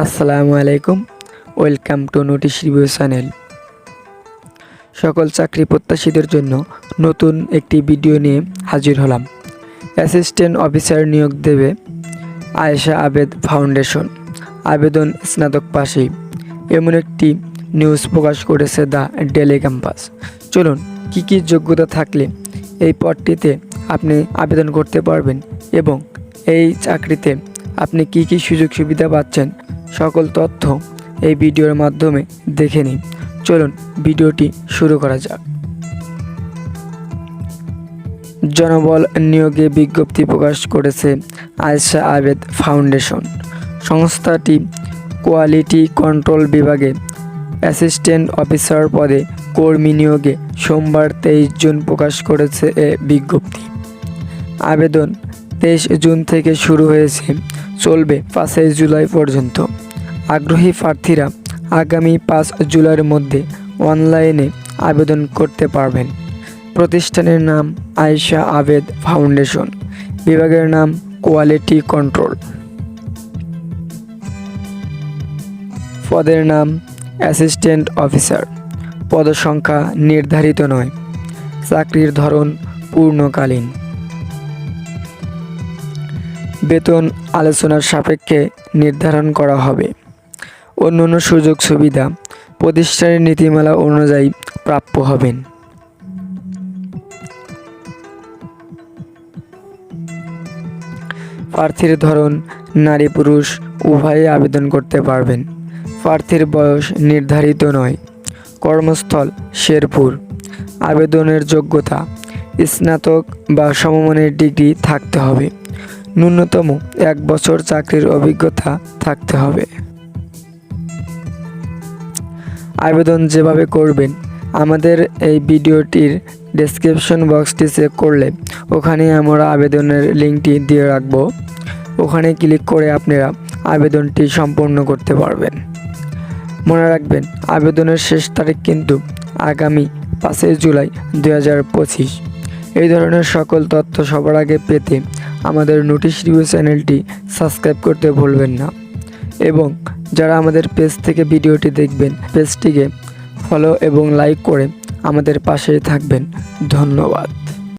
আসসালামু আলাইকুম, welcome to notice review channel. সকল চাকরি প্রত্যাশীদের জন্য নতুন একটি ভিডিও নিয়ে হাজির হলাম। অ্যাসিস্ট্যান্ট অফিসার নিয়োগ দেবে আয়েশা আবেদ ফাউন্ডেশন। আবেদন স্নাতক পাশেই। এমন একটি নিউজ প্রকাশ করেছে দ্য ডেলি ক্যাম্পাস। চলুন, কি কি যোগ্যতা থাকলে এই পদটিতে আপনি আবেদন করতে পারবেন এবং এই চাকরিতে আপনি কি কি সুযোগ সুবিধা পাচ্ছেন সকল তথ্য এই ভিডিওর মাধ্যমে দেখে নিন। চলুন, ভিডিওটি শুরু করা যাক। জনবল নিয়োগে বিজ্ঞপ্তি প্রকাশ করেছে আয়সা আবেদ ফাউন্ডেশন। সংস্থাটি কোয়ালিটি কন্ট্রোল বিভাগে অ্যাসিস্ট্যান্ট অফিসার পদে কর্মী নিয়োগে সোমবার তেইশ জুন প্রকাশ করেছে এ বিজ্ঞপ্তি। আবেদন তেইশ জুন থেকে শুরু হয়েছে চলবে পাঁচই জুলাই পর্যন্ত। আগ্রহী প্রার্থীরা আগামী পাঁচ জুলাইয়ের মধ্যে অনলাইনে আবেদন করতে পারবেন। প্রতিষ্ঠানের নাম আয়েশা আবেদ ফাউন্ডেশন। বিভাগের নাম কোয়ালিটি কন্ট্রোল। পদের নাম অ্যাসিস্ট্যান্ট অফিসার। পদসংখ্যা নির্ধারিত নয়। চাকরির ধরন পূর্ণকালীন। বেতন আলোচনার সাপেক্ষে নির্ধারণ করা হবে। অন্যান্য সুযোগ সুবিধা প্রতিষ্ঠানের নীতিমালা অনুযায়ী প্রাপ্য হবেন। প্রার্থীর ধরন, নারী পুরুষ উভয়ে আবেদন করতে পারবেন। প্রার্থীর বয়স নির্ধারিত নয়। কর্মস্থল, শেরপুর। আবেদনের যোগ্যতা, স্নাতক বা সমমানের ডিগ্রি থাকতে হবে। ন্যূনতম এক বছর চাকরির অভিজ্ঞতা থাকতে হবে। আবেদন যেভাবে করবেন, আমাদের এই ভিডিওটির ডেসক্রিপশন বক্সটি চেক করলে ওখানে আমরা আবেদনের লিঙ্কটি দিয়ে রাখব। ওখানে ক্লিক করে আপনারা আবেদনটি সম্পূর্ণ করতে পারবেন। মনে রাখবেন, আবেদনের শেষ তারিখ কিন্তু আগামী পাঁচই জুলাই দু হাজার পঁচিশ। এই ধরনের সকল তথ্য সবার আগে পেতে আমাদের নোটিশ রিভিউ চ্যানেলটি সাবস্ক্রাইব করতে ভুলবেন না। এবং যারা আমাদের পেজ থেকে ভিডিওটি দেখবেন, পেজটিকে ফলো এবং লাইক করে আমাদের পাশে থাকবেন। ধন্যবাদ।